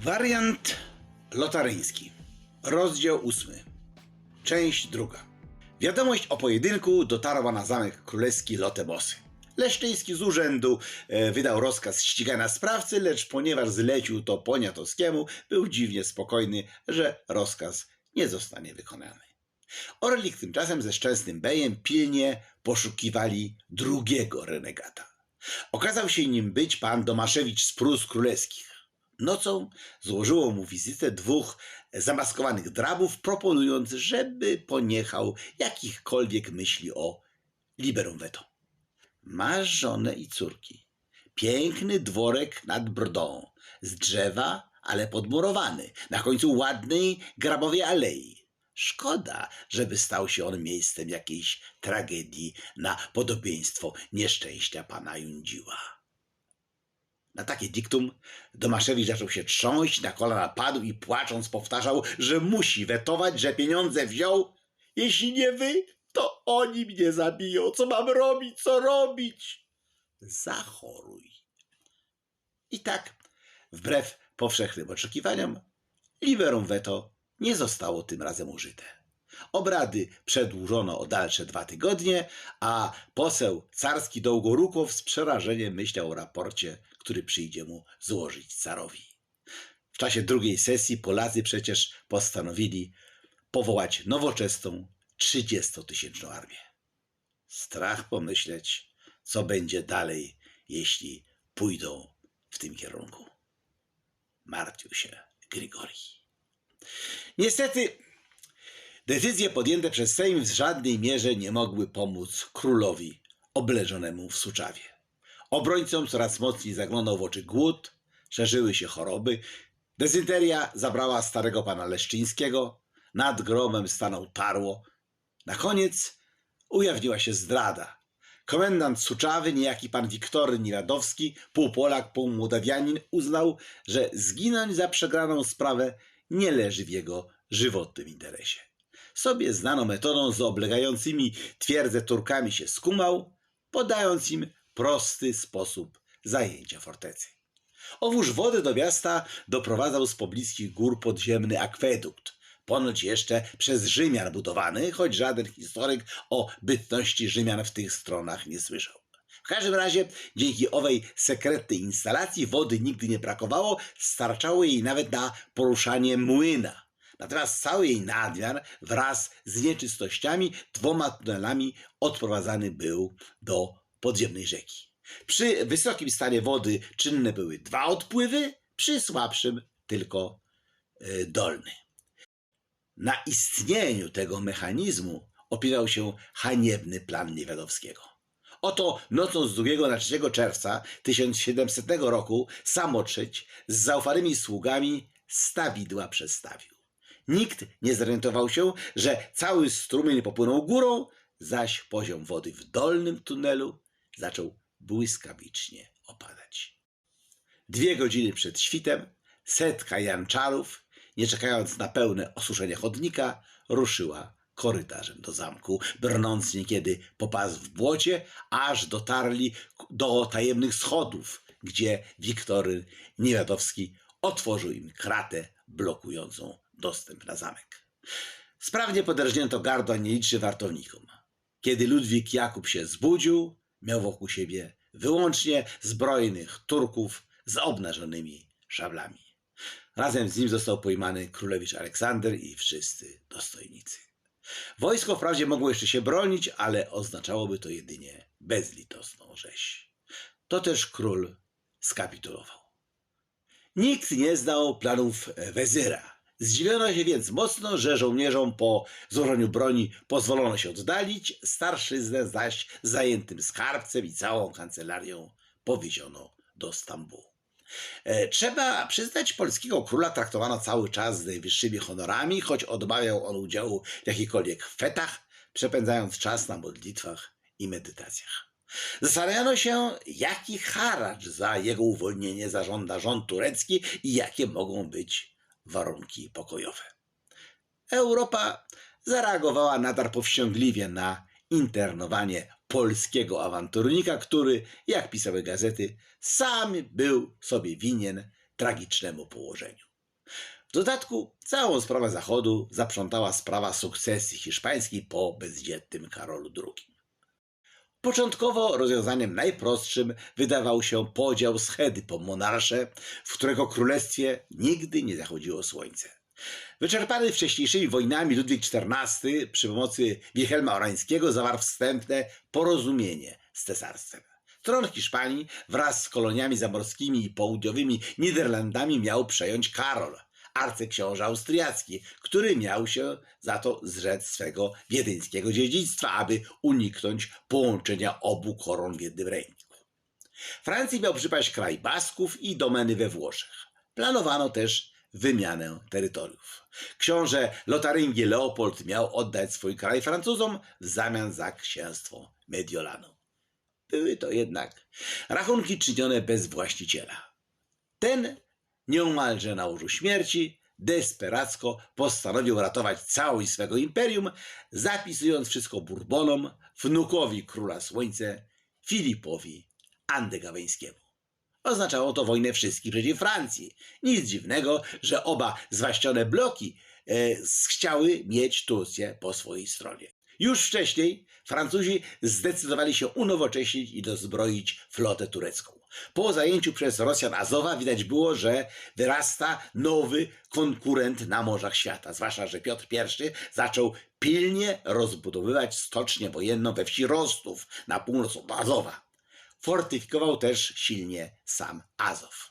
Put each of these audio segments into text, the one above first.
Wariant lotaryński. Rozdział ósmy. Część druga. Wiadomość o pojedynku dotarła na zamek królewski Lotebosy. Leszczyński z urzędu e, wydał rozkaz ścigania sprawcy, lecz ponieważ zlecił to Poniatowskiemu, był dziwnie spokojny, że rozkaz nie zostanie wykonany. Orlik tymczasem ze Szczęsnym Bejem pilnie poszukiwali drugiego renegata. Okazał się nim być pan Domaszewicz z Prus Królewskich. Nocą złożyło mu wizytę dwóch zamaskowanych drabów, proponując, żeby poniechał jakichkolwiek myśli o liberum veto. Masz żonę i córki. Piękny dworek nad brdą, z drzewa, ale podmurowany, na końcu ładnej, grabowej alei. Szkoda, żeby stał się on miejscem jakiejś tragedii na podobieństwo nieszczęścia pana Jundziła. Na takie diktum Domaszewicz zaczął się trząść, na kolana padł i płacząc powtarzał, że musi wetować, że pieniądze wziął. Jeśli nie wy, to oni mnie zabiją. Co mam robić? Co robić? Zachoruj. I tak, wbrew powszechnym oczekiwaniom, liberum veto nie zostało tym razem użyte. Obrady przedłużono o dalsze dwa tygodnie, a poseł carski Dołgorukow z przerażeniem myślał o raporcie, który przyjdzie mu złożyć carowi. W czasie drugiej sesji Polacy przecież postanowili powołać nowoczesną, 30-tysięczną armię. Strach pomyśleć, co będzie dalej, jeśli pójdą w tym kierunku. Martwił się Grigori. Niestety, decyzje podjęte przez Sejm w żadnej mierze nie mogły pomóc królowi obleżonemu w Suczawie. Obrońcom coraz mocniej zaglądał w oczy głód, szerzyły się choroby, dezynteria zabrała starego pana Leszczyńskiego, nad gromem stanął tarło. Na koniec ujawniła się zdrada. Komendant Suczawy, niejaki pan Wiktory Niradowski, pół Polak, pół Mołdawianin, uznał, że zginąć za przegraną sprawę nie leży w jego żywotnym interesie. Sobie znaną metodą z oblegającymi twierdzę Turkami się skumał, podając im prosty sposób zajęcia fortecy. Owóż wody do miasta doprowadzał z pobliskich gór podziemny akwedukt, ponoć jeszcze przez Rzymian budowany, choć żaden historyk o bytności Rzymian w tych stronach nie słyszał. W każdym razie, dzięki owej sekretnej instalacji wody nigdy nie brakowało, starczało jej nawet na poruszanie młyna. Natomiast cały jej nadmiar wraz z nieczystościami dwoma tunelami odprowadzany był do podziemnej rzeki. Przy wysokim stanie wody czynne były dwa odpływy, przy słabszym tylko y, dolny. Na istnieniu tego mechanizmu opierał się haniebny plan Niewiadowskiego. Oto nocą z 2 na 3 czerwca 1700 roku samotrzeć z zaufanymi sługami stawidła przestawił. Nikt nie zorientował się, że cały strumień popłynął górą, zaś poziom wody w dolnym tunelu zaczął błyskawicznie opadać. Dwie godziny przed świtem setka janczarów, nie czekając na pełne osuszenie chodnika, ruszyła korytarzem do zamku, brnąc niekiedy po pas w błocie, aż dotarli do tajemnych schodów, gdzie Wiktory Niewiadowski otworzył im kratę blokującą dostęp na zamek. Sprawnie poderżnięto gardła nielicznym wartownikom. Kiedy Ludwik Jakub się zbudził, miał wokół siebie wyłącznie zbrojnych Turków z obnażonymi szablami. Razem z nim został pojmany królewicz Aleksander i wszyscy dostojnicy. Wojsko wprawdzie mogło jeszcze się bronić, ale oznaczałoby to jedynie bezlitosną rzeź. To też król skapitulował. Nikt nie znał planów wezyra. Zdziwiono się więc mocno, że żołnierzom po złożeniu broni pozwolono się oddalić, starszyznę zaś zajętym skarbcem i całą kancelarią powieziono do Stambułu. E, Trzeba przyznać, polskiego króla traktowano cały czas z najwyższymi honorami, choć odmawiał on udziału w jakichkolwiek fetach, przepędzając czas na modlitwach i medytacjach. Zastanawiano się, jaki haracz za jego uwolnienie zażąda rząd turecki i jakie mogą być warunki pokojowe. Europa zareagowała nader powściągliwie na internowanie polskiego awanturnika, który, jak pisały gazety, sam był sobie winien tragicznemu położeniu. W dodatku całą sprawę Zachodu zaprzątała sprawa sukcesji hiszpańskiej po bezdzietnym Karolu II. Początkowo rozwiązaniem najprostszym wydawał się podział schedy po monarsze, w którego królestwie nigdy nie zachodziło słońce. Wyczerpany wcześniejszymi wojnami Ludwik XIV przy pomocy Wilhelma Orańskiego zawarł wstępne porozumienie z cesarstwem. Tron Hiszpanii wraz z koloniami zamorskimi i południowymi Niderlandami miał przejąć Karol, arcyksiąże austriacki, który miał się za to zrzec swego wiedeńskiego dziedzictwa, aby uniknąć połączenia obu koron w jednym ręku. Francji miał przypaść kraj Basków i domeny we Włoszech. Planowano też wymianę terytoriów. Książę Lotaryngi Leopold miał oddać swój kraj Francuzom w zamian za księstwo Mediolanu. Były to jednak rachunki czynione bez właściciela. Ten nieomalże na łożu śmierci desperacko postanowił ratować całość swego imperium, zapisując wszystko Bourbonom, wnukowi króla słońce, Filipowi Andegaweńskiemu. Oznaczało to wojnę wszystkich przeciw Francji. Nic dziwnego, że oba zwaścione bloki e, chciały mieć Turcję po swojej stronie. Już wcześniej Francuzi zdecydowali się unowocześnić i dozbroić flotę turecką. Po zajęciu przez Rosjan Azowa widać było, że wyrasta nowy konkurent na morzach świata. Zwłaszcza, że Piotr I zaczął pilnie rozbudowywać stocznię wojenną we wsi Rostów na północ od Azowa. Fortyfikował też silnie sam Azow.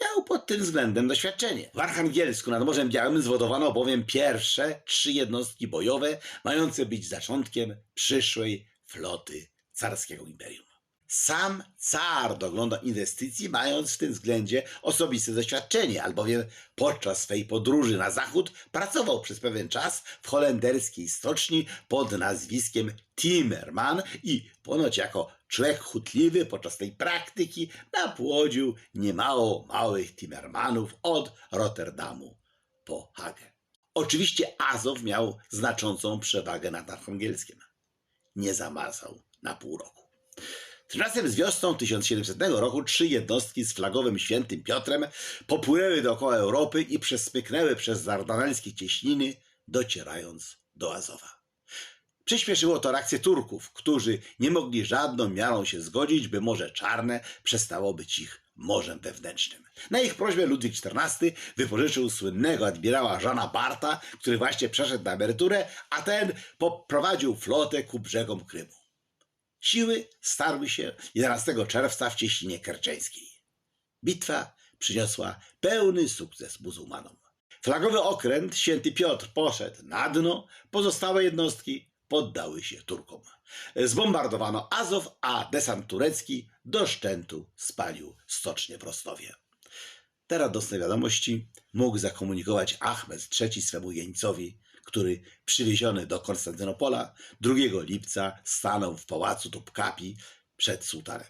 Miał pod tym względem doświadczenie. W Archangelsku nad Morzem Białym zwodowano bowiem pierwsze trzy jednostki bojowe, mające być zaczątkiem przyszłej floty carskiego imperium. Sam car dogląda inwestycji, mając w tym względzie osobiste doświadczenie, albowiem podczas swej podróży na zachód pracował przez pewien czas w holenderskiej stoczni pod nazwiskiem Timmerman i ponoć jako człowiek chutliwy podczas tej praktyki napłodził niemało małych Timmermanów od Rotterdamu po Hagę. Oczywiście Azow miał znaczącą przewagę nad Archangelskiem. Nie zamazał na pół roku. Tymczasem z wiosną 1700 roku trzy jednostki z flagowym świętym Piotrem popłynęły dookoła Europy i przespyknęły przez zardanelskie cieśniny, docierając do Azowa. Przyspieszyło to reakcję Turków, którzy nie mogli żadną miarą się zgodzić, by Morze Czarne przestało być ich morzem wewnętrznym. Na ich prośbę Ludwik XIV wypożyczył słynnego admirała Żana Barta, który właśnie przeszedł na emeryturę, a ten poprowadził flotę ku brzegom Krymu. Siły starły się 11 czerwca w Cieśninie Kerczeńskiej. Bitwa przyniosła pełny sukces muzułmanom. Flagowy okręt Święty Piotr poszedł na dno, pozostałe jednostki poddały się Turkom. Zbombardowano Azow, a desant turecki do Szczętu spalił stocznię w Rostowie. Te radosne wiadomości mógł zakomunikować Ahmed III swemu jeńcowi, który przywieziony do Konstantynopola 2 lipca stanął w pałacu Topkapi przed sułtanem.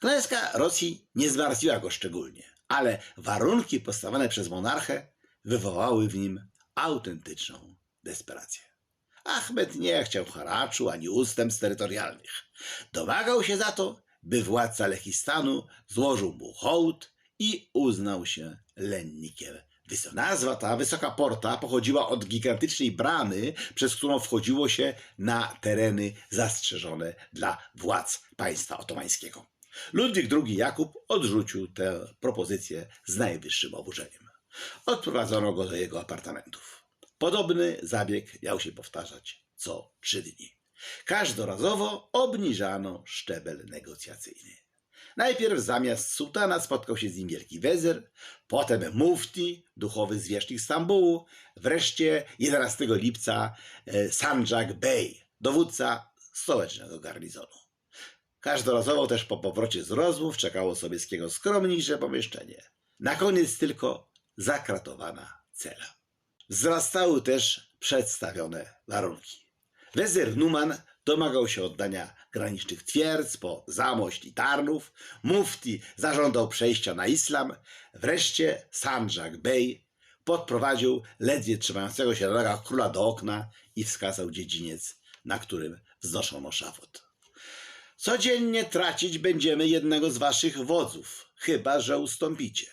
Klęska Rosji nie zmartwiła go szczególnie, ale warunki postawione przez monarchę wywołały w nim autentyczną desperację. Ahmed nie chciał haraczu ani ustępstw terytorialnych. Domagał się za to, by władca Lechistanu złożył mu hołd i uznał się lennikiem. Nazwa ta, Wysoka Porta, pochodziła od gigantycznej bramy, przez którą wchodziło się na tereny zastrzeżone dla władz państwa otomańskiego. Ludwik II Jakub odrzucił tę propozycję z najwyższym oburzeniem. Odprowadzono go do jego apartamentów. Podobny zabieg miał się powtarzać co trzy dni. Każdorazowo obniżano szczebel negocjacyjny. Najpierw zamiast sułtana spotkał się z nim wielki wezyr, potem mufti, duchowy zwierzchnik Stambułu, wreszcie 11 lipca e, Sanjak Bey, dowódca stołecznego garnizonu. Każdorazowo też po powrocie z rozmów czekało Sobieskiego skromniejsze pomieszczenie. Na koniec tylko zakratowana cela. Wzrastały też przedstawione warunki. Wezyr Numan domagał się oddania granicznych twierdz po Zamość i Tarnów, mufti zażądał przejścia na islam, wreszcie Sanjak Bey podprowadził ledwie trzymającego się na nogach króla do okna i wskazał dziedziniec, na którym wznoszono szafot. Codziennie tracić będziemy jednego z waszych wodzów, chyba że ustąpicie.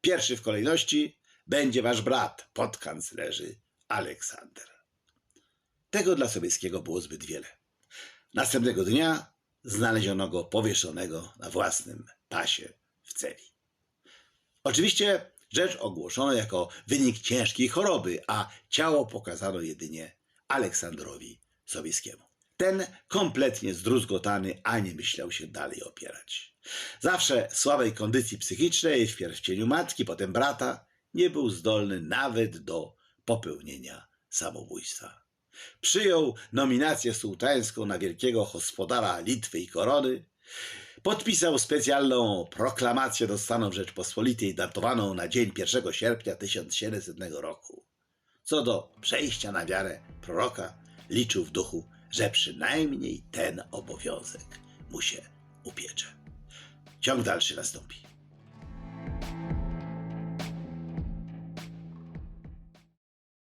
Pierwszy w kolejności będzie wasz brat, podkanclerzy Aleksander. Tego dla Sobieskiego było zbyt wiele. Następnego dnia znaleziono go powieszonego na własnym pasie w celi. Oczywiście rzecz ogłoszono jako wynik ciężkiej choroby, a ciało pokazano jedynie Aleksandrowi Sobieskiemu. Ten kompletnie zdruzgotany ani myślał się dalej opierać. Zawsze słabej kondycji psychicznej, wpierw w cieniu matki, potem brata, nie był zdolny nawet do popełnienia samobójstwa. Przyjął nominację sułtańską na wielkiego gospodara Litwy i Korony, podpisał specjalną proklamację do Stanów Rzeczpospolitej datowaną na dzień 1 sierpnia 1700 roku. Co do przejścia na wiarę proroka, liczył w duchu, że przynajmniej ten obowiązek mu się upiecze. Ciąg dalszy nastąpi.